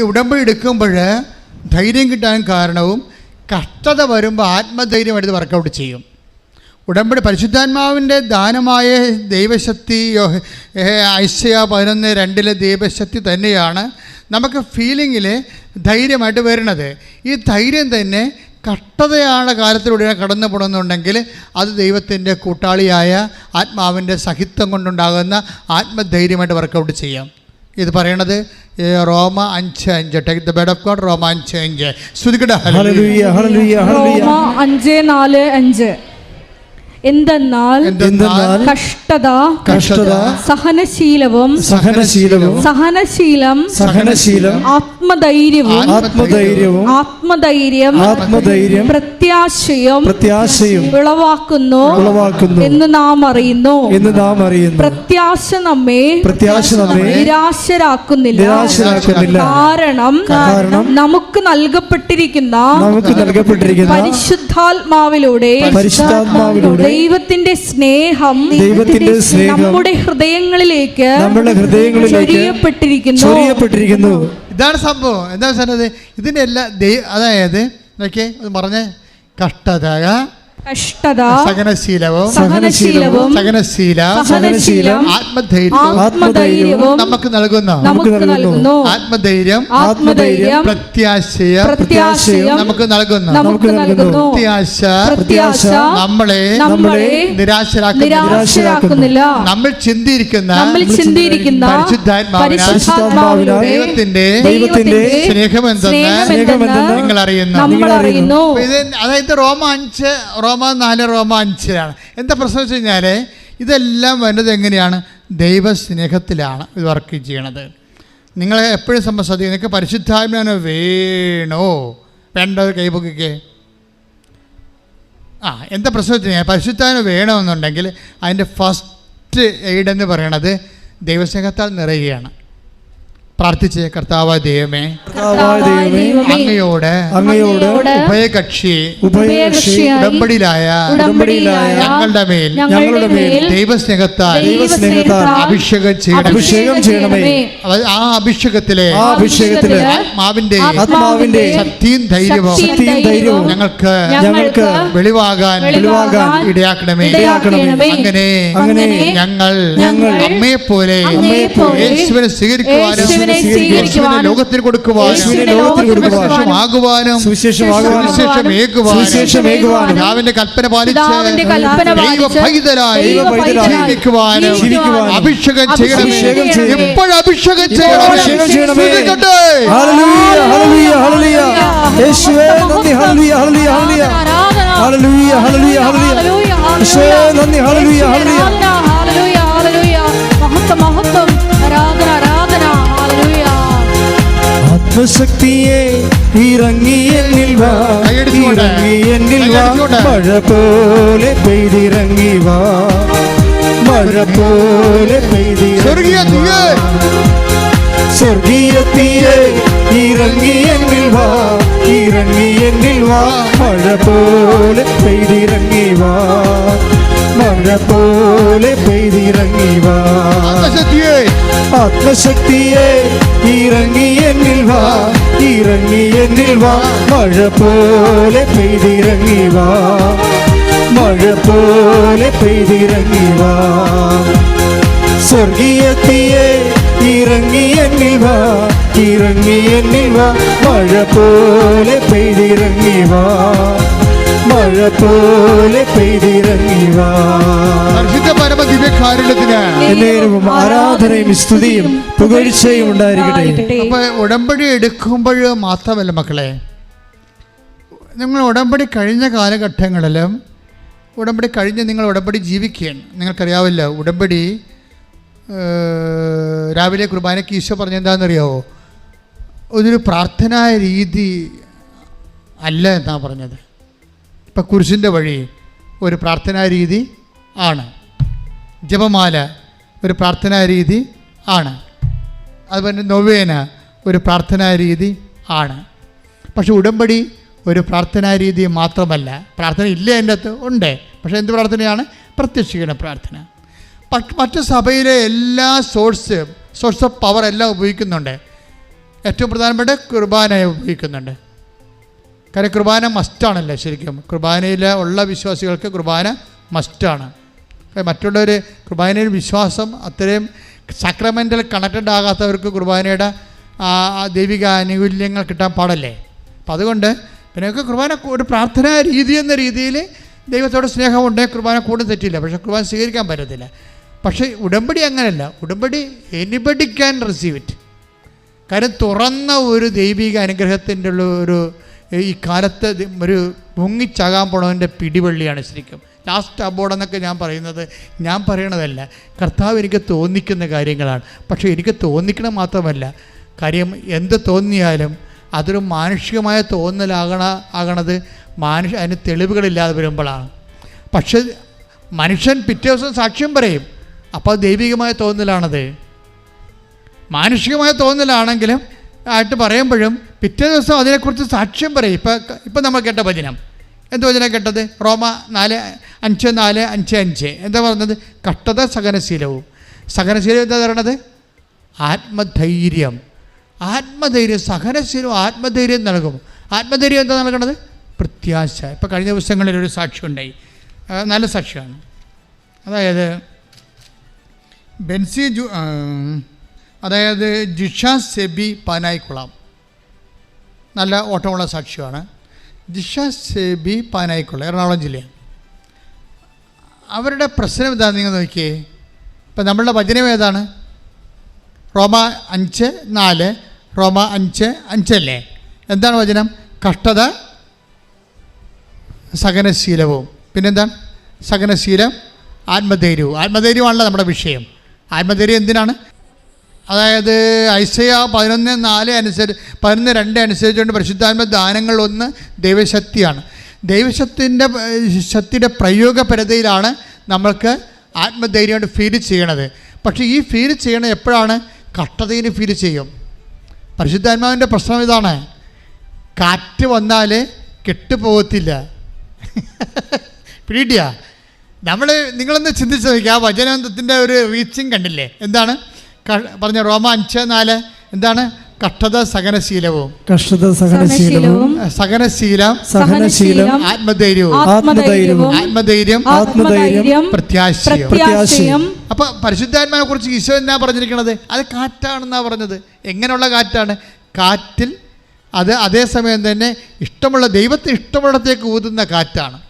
ഈ ഉടമ്പടി എടുക്കുമ്പോൾ ധൈര്യം കിട്ടാൻ കാരണവും കഷ്ടത വരുമ്പോൾ ആത്മധൈര്യം എടുത്ത് വർക്കൗട്ട് ചെയ്യും. ഉടമ്പടി പരിശുദ്ധാത്മാവിന്റെ ദാനമായ ദൈവശക്തി ഐശ്വയ പതിനൊന്ന് രണ്ടിലെ ദൈവശക്തി തന്നെയാണ് നമുക്ക് ഫീലിങ്ങിൽ ധൈര്യമായിട്ട് വരുന്നത്. ഈ ധൈര്യം തന്നെ കഷ്ടതയാണ് കാലത്തിലൂടെ കടന്നു പോകണമെന്നുണ്ടെങ്കിൽ അത് ദൈവത്തിന്റെ കൂട്ടാളിയായ ആത്മാവിന്റെ സഹിത്വം കൊണ്ടുണ്ടാകുന്ന ആത്മധൈര്യമായിട്ട് വർക്കൗട്ട് ചെയ്യാം. ഇത് പറയണത് റോമ അഞ്ച് അഞ്ച്. Take the bed of God Roma അഞ്ച് അഞ്ച്. ശ്രുതിക്കട്ടെ അഞ്ച് നാല് അഞ്ച്. എന്തെന്നാൽ കഷ്ടത കഷ്ടത സഹനശീലവും സഹനശീലവും സഹനശീലം സഹനശീലം ആത്മധൈര്യവും ആത്മധൈര്യവും ആത്മധൈര്യം ആത്മധൈര്യം പ്രത്യാശയും പ്രത്യാശയും ഉളവാക്കുന്നു ഉളവാക്കുന്നു എന്ന് നാം അറിയുന്നു. എന്ന് നാം അറിയുന്നു. പ്രത്യാശ നമ്മെ പ്രത്യാശ നമ്മെ നിരാശരാക്കുന്നില്ല. നിരാശരാക്കുന്നില്ല. കാരണം കാരണം നമുക്ക് നൽകപ്പെട്ടിരിക്കുന്ന നമുക്ക് നൽകപ്പെട്ടിരിക്കുന്ന പരിശുദ്ധാത്മാവിലൂടെ പരിശുദ്ധാത്മാവിലൂടെ ദൈവത്തിന്റെ സ്നേഹം ദൈവത്തിന്റെ സ്നേഹം നമ്മുടെ ഹൃദയങ്ങളിലേക്ക് നമ്മുടെ ഹൃദയങ്ങളിലേക്ക് ചൊരിയപ്പെട്ടിരിക്കുന്നു. ചൊരിയപ്പെട്ടിരിക്കുന്നു. ഇതാണ് സംഭവം. എന്താ വെച്ചാൽ ഇതിന്റെ എല്ലാ അതായത് നോക്കിയേ അത് പറഞ്ഞേ. കഷ്ടത കഷ്ടത സഹനശീലവും സഹനശീലവും സഹനശീല സഹനശീലം ആത്മധൈര്യവും ആത്മധൈര്യവും നമുക്ക് നൽകുന്ന. നമുക്ക് നൽകുന്നു. ആത്മധൈര്യം ആത്മധൈര്യം പ്രത്യാശയം പ്രത്യാശയം നമുക്ക് നൽകുന്നു. നമുക്ക് നൽകുന്നു. പ്രത്യാശ പ്രത്യാശ നമ്മളെ നമ്മളെ നിരാശരാക്കുന്നില്ല. നിരാശരാക്കുന്നില്ല. നമ്മൾ ചിന്തിയിരിക്കുന്ന നമ്മൾ ചിന്തിയിരിക്കുന്ന പരിശുദ്ധാത്മാവിനാൽ ദൈവത്തിന്റെ ദൈവത്തിന്റെ സ്നേഹമെന്തെന്ന് നിങ്ങൾ അറിയുന്നു നമ്മൾ അറിയുന്നു അതായത് റോമ അഞ്ച് റോമ നാല് റോമ അഞ്ചിലാണ്. എന്താ പ്രശ്നം വെച്ച് കഴിഞ്ഞാൽ ഇതെല്ലാം വരുന്നത് എങ്ങനെയാണ്? ദൈവസ്നേഹത്തിലാണ് ഇത് വർക്ക് ചെയ്യണത്. നിങ്ങളെ എപ്പോഴും സംബന്ധിച്ചത് നിങ്ങൾക്ക് പരിശുദ്ധാഭിമാനം വേണോ? വേണ്ട ഒരു കൈപൊക്കിക്കേ? ആ എന്താ പ്രശ്നം വെച്ച് കഴിഞ്ഞാൽ പരിശുദ്ധാത്മ വേണമെന്നുണ്ടെങ്കിൽ അതിന്റെ ഫസ്റ്റ് എയ്ഡ് എന്ന് പറയണത് ദൈവസ്നേഹത്താൽ നിറയുകയാണ്. പ്രാർത്ഥിച്ച് കർത്താവ് ദൈവമേ അങ്ങയോട് അങ്ങയോട് ഉഭയകക്ഷി ഉഭയകക്ഷി ഉടമ്പടിയിലായ ഉടമ്പടിയിലായ ഞങ്ങളുടെ മേൽ ഞങ്ങളുടെ മേൽ ദൈവസ്നേഹത്താൽ ദൈവസ്നേഹത്താൽ അഭിഷേകം ചെയ്യണം അഭിഷേകം ചെയ്യണമേ. ആ അഭിഷേകത്തിലെ ആ അഭിഷേകത്തിലെ ആത്മാവിന്റെ ആത്മാവിന്റെ ശക്തിയും ധൈര്യവും ശക്തിയും ധൈര്യവും ഞങ്ങൾക്ക് ഞങ്ങൾക്ക് വെളിവാകാൻ വെളിവാകാൻ ഇടയാക്കണമേ ഇടയാക്കണമേ. അങ്ങനെ അങ്ങനെ ഞങ്ങൾ ഞങ്ങൾ അമ്മയെ പോലെ അമ്മയെപ്പോലെ യേശുവിനെ സ്വീകരിക്കുവാനും യേശുവിനെ ലോകത്തിൽ കൊടുക്കുവാനും സുവിശേഷമാകുവാനും കൽപ്പന പാലിച്ച് ജീവിക്കുവാനും അഭിഷേകം ചെയ്യണമേ. എപ്പോഴും അഭിഷേകം ചെയ്യണമേ. Hallelujah hallelujah hallelujah. Hallelujah. Hallelujah hallelujah. Hallelujah hallelujah hallelujah. மாற்று சக்தியே இறங்கி என்னில் வா. இறங்கி என்னில் வா. மழை போல பெய்திறங்கி வா. மழை போல பெய்திறங்கி சொர்க்கிய தீயே. இறங்கி என்னில் வா. இறங்கி வா. மழை போல பெய்திறங்கி வா. மழ போல பெய்திறங்கிவா. ஆத்மசக்தியே. இறங்கி என்னில் வா இறங்கி என்னில் வா. மழ போல பெய்திறங்கிவா. மழ போல பெய்திறங்கிவா. சொர்க்கியத்தியே இறங்கி என்னில் வா இறங்கி என்னில் போல பெய்திறங்கிவா. മഴ പോലെ പെയ്തിറങ്ങി വാ മഴ പോലെ പെയ്തിറങ്ങി വാ പരിശുദ്ധ പരമ ദിവ്യകാരുണ്യത്തിന് ആരാധനയും സ്തുതിയും പുകഴ്ചയും ഉണ്ടായിരിക്കട്ടെ. അപ്പൊ ഉടമ്പടി എടുക്കുമ്പോൾ മാത്രമല്ല മക്കളെ. നിങ്ങൾ ഉടമ്പടി കഴിഞ്ഞ കാലഘട്ടങ്ങളിലും ഉടമ്പടി കഴിഞ്ഞ് നിങ്ങൾ ഉടമ്പടി ജീവിക്കുകയാണ്. നിങ്ങൾക്കറിയാവില്ല ഉടമ്പടി രാവിലെ കുർബാനയ്ക്ക് ഈശോ പറഞ്ഞെന്താണെന്നറിയാവോ? ഒരു പ്രാർത്ഥനാ രീതി അല്ല എന്നാണ് പറഞ്ഞത്. ഇപ്പം കുരിശിന്റെ വഴി ഒരു പ്രാർത്ഥനാ രീതി ആണ്. ജപമാല ഒരു പ്രാർത്ഥനാ രീതി ആണ്. അതുപോലെ നൊവേന ഒരു പ്രാർത്ഥനാ രീതി ആണ്. പക്ഷെ ഉടമ്പടി ഒരു പ്രാർത്ഥനാ രീതി മാത്രമല്ല. പ്രാർത്ഥന ഇല്ല എന്റെ അകത്ത് ഉണ്ട്. പക്ഷേ എന്ത് പ്രാർത്ഥനയാണ്? പ്രത്യക്ഷീകരണ പ്രാർത്ഥന. മറ്റ് മറ്റു സഭയിലെ എല്ലാ സോഴ്സ് സോഴ്സ് ഓഫ് പവർ എല്ലാം ഉപയോഗിക്കുന്നുണ്ട്. ഏറ്റവും പ്രധാനപ്പെട്ട കുർബാനയെ ഉപയോഗിക്കുന്നുണ്ട്. കാര്യം കുർബാന മസ്റ്റാണല്ലോ ശരിക്കും. കുർബാനയിൽ ഉള്ള വിശ്വാസികൾക്ക് കുർബാന മസ്റ്റാണ് മറ്റുള്ളവർ കുർബാനയിൽ വിശ്വാസം അത്രയും സക്രമെന്റൽ കണക്റ്റഡ് ആകാത്തവർക്ക് കുർബാനയുടെ ദൈവിക ആനുകൂല്യങ്ങൾ കിട്ടാൻ പാടല്ലേ? അപ്പം അതുകൊണ്ട് പിന്നെ കുർബാന ഒരു പ്രാർത്ഥനാ രീതി എന്ന രീതിയിൽ ദൈവത്തോട് സ്നേഹമുണ്ട് കുർബാന കൂടുതൽ തെറ്റില്ല. പക്ഷേ കുർബാന സ്വീകരിക്കാൻ പറ്റത്തില്ല. പക്ഷേ ഉടമ്പടി അങ്ങനെയല്ല. ഉടമ്പടി എനിബഡി ക്യാൻ റിസീവ് ഇറ്റ് കാര്യം തുറന്ന ഒരു ദൈവിക അനുഗ്രഹത്തിന്റെ ഉള്ള ഒരു ഈ കാലത്ത് ഒരു മുങ്ങിച്ചാകാൻ പോണവന്റെ പിടിവള്ളിയാണ് ശരിക്കും. ലാസ്റ്റ് അബോർഡ് എന്നൊക്കെ ഞാൻ പറയുന്നത് ഞാൻ പറയണതല്ല. കർത്താവ് എനിക്ക് തോന്നിക്കുന്ന കാര്യങ്ങളാണ്. പക്ഷേ എനിക്ക് തോന്നിക്കണം മാത്രമല്ല കാര്യം എന്ത് തോന്നിയാലും അതൊരു മാനുഷികമായ തോന്നലാകണ ആകണത് മാനുഷ അതിന് തെളിവുകളില്ലാതെ വരുമ്പോഴാണ്. പക്ഷേ മനുഷ്യൻ പിറ്റേ ദിവസം സാക്ഷ്യം പറയും. അപ്പോൾ ദൈവികമായ തോന്നലാണത്. മാനുഷികമായ തോന്നലാണെങ്കിലും ആയിട്ട് പറയുമ്പോഴും പിറ്റേ ദിവസം അതിനെക്കുറിച്ച് സാക്ഷ്യം പറയും. ഇപ്പം ഇപ്പം നമ്മൾ കേട്ട വചനം എന്ത് വചനം കേട്ടത്? റോമ നാല് അഞ്ച് നാല് അഞ്ച് അഞ്ച്. എന്താ പറഞ്ഞത്? കട്ടത സഹനശീലവും. സഹനശീലം എന്താ പറയണത്? ആത്മധൈര്യം. ആത്മധൈര്യം സഹനശീലവും ആത്മധൈര്യം നൽകും. ആത്മധൈര്യം എന്താ നൽകണത്? പ്രത്യാശ. ഇപ്പം കഴിഞ്ഞ ദിവസങ്ങളിൽ ഒരു സാക്ഷ്യം ഉണ്ടായി. നല്ല സാക്ഷ്യമാണ്. അതായത് ബെൻസി ജു അതായത് ജിഷ സെബി പാനായിക്കുളം നല്ല ഓട്ടമുള്ള സാക്ഷ്യമാണ്. ദിഷ സേബി പാനായിക്കുള്ള എറണാകുളം ജില്ലയാണ് അവരുടെ പ്രശ്നം എന്താണെന്ന് നിങ്ങൾ നോക്കിയേ. ഇപ്പം നമ്മളുടെ വചനം ഏതാണ്? റോമ അഞ്ച് നാല് റോമ അഞ്ച് അഞ്ചല്ലേ? എന്താണ് വചനം? കഷ്ടത സഹനശീലവും. പിന്നെന്താണ്? സഹനശീലം ആത്മധൈര്യവും. ആത്മധൈര്യമാണല്ലോ നമ്മുടെ വിഷയം. ആത്മധൈര്യം എന്തിനാണ്? അതായത് ഐസയ പതിനൊന്ന് നാല് അനുസരിച്ച് പതിനൊന്ന് രണ്ട് അനുസരിച്ചുകൊണ്ട് പരിശുദ്ധാത്മ ദാനങ്ങൾ ഒന്ന് ദൈവശക്തിയാണ്. ദൈവശക്തിന്റെ ശക്തിയുടെ പ്രയോഗപരതയിലാണ് നമ്മൾക്ക് ആത്മധൈര്യമായിട്ട് ഫീൽ ചെയ്യണത്. പക്ഷേ ഈ ഫീൽ ചെയ്യണത് എപ്പോഴാണ്? കട്ടതയിന് ഫീൽ ചെയ്യും. പരിശുദ്ധാത്മാവിന്റെ പ്രശ്നം ഇതാണ്. കാറ്റ് വന്നാൽ കെട്ടുപോകത്തില്ല പിടിയിട്ടിയാ നമ്മൾ നിങ്ങളൊന്ന് ചിന്തിച്ച് നോക്കിയാൽ ആ വചനത്തിന്റെ ഒരു റീച്ചിങ് കണ്ടില്ലേ? എന്താണ്? പറഞ്ഞ റോമ അഞ്ച് നാല് എന്താണ്? കഷ്ടത സഹനശീലവും. കഷ്ടത സഹനശീലവും. സഹനശീലം. സഹനശീലം. ആത്മധൈര്യവും. ആത്മധൈര്യവും. ആത്മധൈര്യം. ആത്മധൈര്യം. പ്രത്യാശയം. പ്രത്യാശയം. അപ്പോൾ പരിശുദ്ധാത്മാവിനെ കുറിച്ച് ഈശോ എന്നാ പറഞ്ഞിരിക്കണത്? അത് കാറ്റാണെന്നാ പറഞ്ഞത്. എങ്ങനെയുള്ള കാറ്റാണ്? കാറ്റിൽ അത് അതേസമയം തന്നെ ഇഷ്ടമുള്ള ദൈവത്തെ ഇഷ്ടമുള്ളത്തേക്ക് ഊതുന്ന കാറ്റാണ്.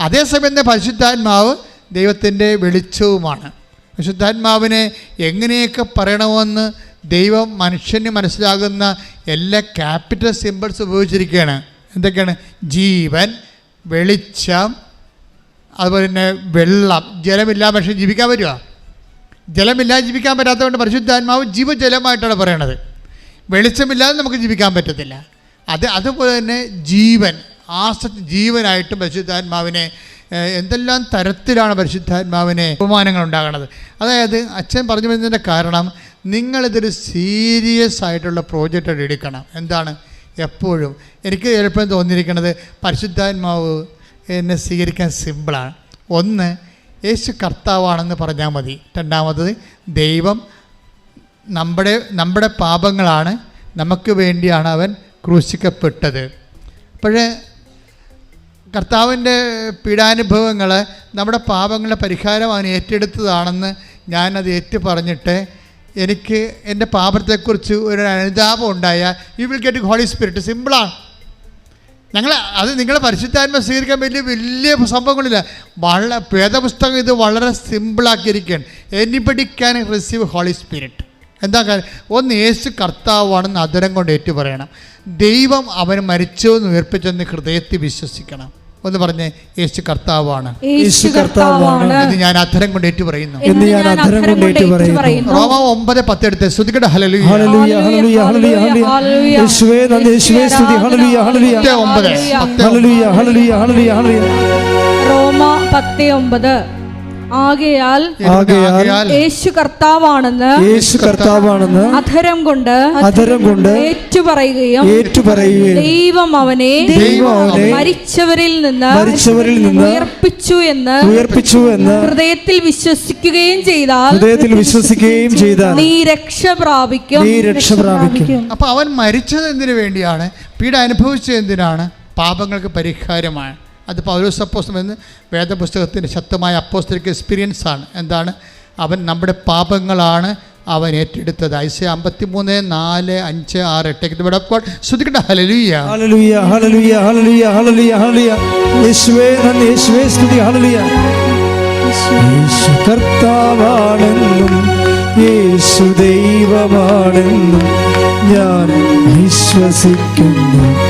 അതേസമയം തന്നെ പരിശുദ്ധാത്മാവ് ദൈവത്തിന്റെ വെളിച്ചവുമാണ്. പരിശുദ്ധാത്മാവിനെ എങ്ങനെയൊക്കെ പറയണമെന്ന് ദൈവം മനുഷ്യന് മനസ്സിലാകുന്ന എല്ലാ ക്യാപിറ്റൽ സിമ്പിൾസ് ഉപയോഗിച്ചിരിക്കുകയാണ്. എന്തൊക്കെയാണ്? ജീവൻ വെളിച്ചം അതുപോലെ തന്നെ വെള്ളം. ജലമില്ലാതെ പക്ഷേ ജീവിക്കാൻ പറ്റുമോ ജലമില്ലാതെ ജീവിക്കാൻ പറ്റാത്തതുകൊണ്ട് പരിശുദ്ധാത്മാവ് ജീവജലമായിട്ടാണ് പറയണത്. വെളിച്ചമില്ലാതെ നമുക്ക് ജീവിക്കാൻ പറ്റത്തില്ല. അത് അതുപോലെ തന്നെ ജീവൻ ആസ ജീവനായിട്ട് പരിശുദ്ധാത്മാവിനെ എന്തെല്ലാം തരത്തിലാണ് പരിശുദ്ധാത്മാവിനെ ബഹുമാനങ്ങൾ ഉണ്ടാകുന്നത് അതായത് അച്ഛൻ പറഞ്ഞു വരുന്നതിന്റെ കാരണം നിങ്ങളിതൊരു സീരിയസ് ആയിട്ടുള്ള പ്രോജക്റ്റ് എടുക്കണം. എന്താണ്? എപ്പോഴും. എനിക്ക് ചിലപ്പോൾ തോന്നിയിരിക്കുന്നത് പരിശുദ്ധാത്മാവ് എന്നെ സ്വീകരിക്കാൻ സിമ്പിളാണ് ഒന്ന് യേശു കർത്താവാണെന്ന് പറഞ്ഞാൽ മതി. രണ്ടാമത്തത് ദൈവം നമ്മുടെ നമ്മുടെ പാപങ്ങളാണ്. നമുക്ക് വേണ്ടിയാണ് അവൻ ക്രൂശിക്കപ്പെട്ടത്. അപ്പോഴേ കർത്താവിന്റെ പീഡാനുഭവങ്ങൾ നമ്മുടെ പാപങ്ങളുടെ പരിഹാരം ഏറ്റെടുത്തതാണെന്ന് ഞാനത് ഏറ്റു പറഞ്ഞിട്ട് എനിക്ക് എന്റെ പാപത്തെക്കുറിച്ച് ഒരു അനുതാപം ഉണ്ടായാൽ you will get holy spirit സിമ്പിളാണ് ഞങ്ങൾ അത് നിങ്ങളെ പരിശുദ്ധാത്മ സ്വീകരിക്കാൻ വലിയ വലിയ സംഭവങ്ങളില്ല. വളരെ വേദപുസ്തകം ഇത് വളരെ സിമ്പിളാക്കിയിരിക്കുകയാണ് anybody can receive holy spirit എന്താ കാര്യം? ഒന്ന് യേശു കർത്താവാണെന്ന് അതരം കൊണ്ട് ഏറ്റു പറയണം. ദൈവം അവൻ മരിച്ചു എന്ന് ഉയർപ്പിച്ചെന്ന് ഹൃദയത്തിൽ വിശ്വസിക്കണം. ഒന്ന് പറഞ്ഞേ യേശു കർത്താവാണ്. യേശു കർത്താവാണ്. ഇത് ഞാൻ അധരം കൊണ്ട് ഏറ്റു പറയുന്നു. എന്ന് ഞാൻ അധരം കൊണ്ട് ഏറ്റു പറയുന്നു. റോമ ഒമ്പത് പത്ത് എടുത്ത് ശ്രുതികട ഹലലു ഹല്ലേലൂയ ഹല്ലേലൂയ ഹല്ലേലൂയ ഹല്ലേലൂയ. യേശുവേ നന്ദി യേശുവേ സ്തുതി ഹല്ലേലൂയ ഹല്ലേലൂയ. പത്ത് ഒമ്പത്. പത്ത് ഹല്ലേലൂയ ഹല്ലേലൂയ ഹല്ലേലൂയ. റോമ പത്ത് ഒമ്പത്. ആകയാൽ ആകയാൽ യേശു കർത്താവാണെന്ന് യേശു കർത്താവാണെന്ന് അധരം കൊണ്ട് അധരം കൊണ്ട് ഏറ്റുപറയുകയും ഏറ്റുപറയുകയും ദൈവം അവനെ ദൈവം അവനെ മരിച്ചവരിൽ നിന്ന് മരിച്ചവരിൽ നിന്ന് ഉയർപ്പിച്ചു എന്ന് ഉയർപ്പിച്ചു എന്ന് ഹൃദയത്തിൽ വിശ്വസിക്കുകയും ചെയ്താൽ ഹൃദയത്തിൽ വിശ്വസിക്കുകയും ചെയ്താൽ നീ രക്ഷ പ്രാപിക്കും. നീ രക്ഷ പ്രാപിക്കും. അപ്പോൾ അവൻ മരിച്ചത് എന്തിനു വേണ്ടിയാണ്? പീഡ അനുഭവിച്ചത് എന്തിനാണ്? പാപങ്ങൾക്ക് പരിഹാരമാണ്. അത് പൗലോസ് അപ്പോസ്തം എന്ന് വേദപുസ്തകത്തിന്റെ ശക്തമായ എക്സ്പീരിയൻസ് ആണ്. എന്താണ്? അവൻ നമ്മുടെ പാപങ്ങളാണ് അവൻ ഏറ്റെടുത്തത്. ഐസ അമ്പത്തി മൂന്ന് നാല് അഞ്ച് ആറ് അപ്പോൾ ശ്രദ്ധിക്കട്ടെ ഹലലുയ്യ യേശുവേ സ്തുതി. ഞാൻ വിശ്വസിക്കുന്നു.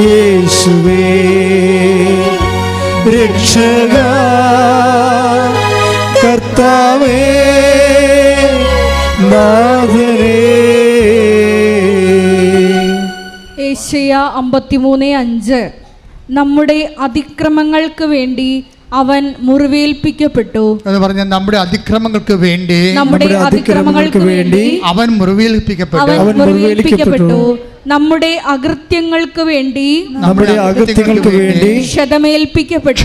യേശുവേ രക്ഷക കർത്താവേ ഏഷ്യ അമ്പത്തിമൂന്ന് അഞ്ച്. നമ്മുടെ അതിക്രമങ്ങൾക്ക് വേണ്ടി അവൻ മുറിവേൽപ്പിക്കപ്പെട്ടു. എന്ന് പറഞ്ഞ നമ്മുടെ അതിക്രമങ്ങൾക്ക് വേണ്ടി നമ്മുടെ അതിക്രമങ്ങൾക്ക് വേണ്ടി അവൻ മുറിവേൽപ്പിക്കപ്പെട്ടു. അവൻ മുറിവേൽപ്പിക്കപ്പെട്ടു. നമ്മുടെ അകൃത്യങ്ങൾക്ക് വേണ്ടി നമ്മുടെ അകൃത്യങ്ങൾക്ക് വേണ്ടി ക്ഷതമേൽപ്പിക്കപ്പെട്ടു.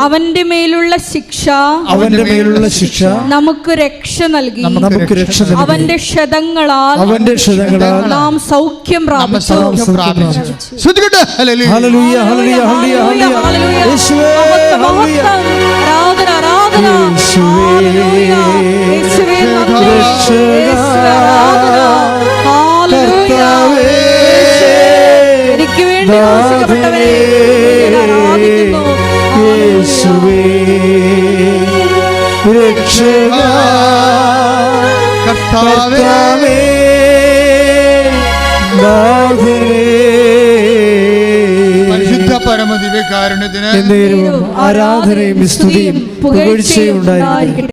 അവന്റെ മേലുള്ള ശിക്ഷ അവന്റെ മേലുള്ള ശിക്ഷ നമുക്ക് രക്ഷ നൽകി. നമുക്ക് രക്ഷ നൽകി. അവന്റെ ക്ഷതങ്ങളാൽ അവന്റെ ക്ഷതങ്ങളാൽ നാം സൗഖ്യം പ്രാപിച്ചു. സൗഖ്യം പ്രാപിച്ചു. ശ്രദ്ധിക്കട്ടെ? ഹല്ലേലൂയ. ഹല്ലേലൂയ ഹല്ലേലൂയ ഹല്ലേലൂയ യേശുവേ ആരാധന ആരാധന. യേശുവേ. ആരാധന. എനിക്ക് വേണ്ടി ക്രൂശിക്കപ്പെട്ടവരെ ഞാൻ ആരാധിക്കുന്നു. യേശുവേ രക്ഷക കർത്താവേ പരിശുദ്ധ പരമദിവ്യകാരുണ്യത്തിന് എന്നേരവും ആരാധനയും സ്തുതിയും പുകഴ്ചയും ഉണ്ടായിരിക്കട്ടെ.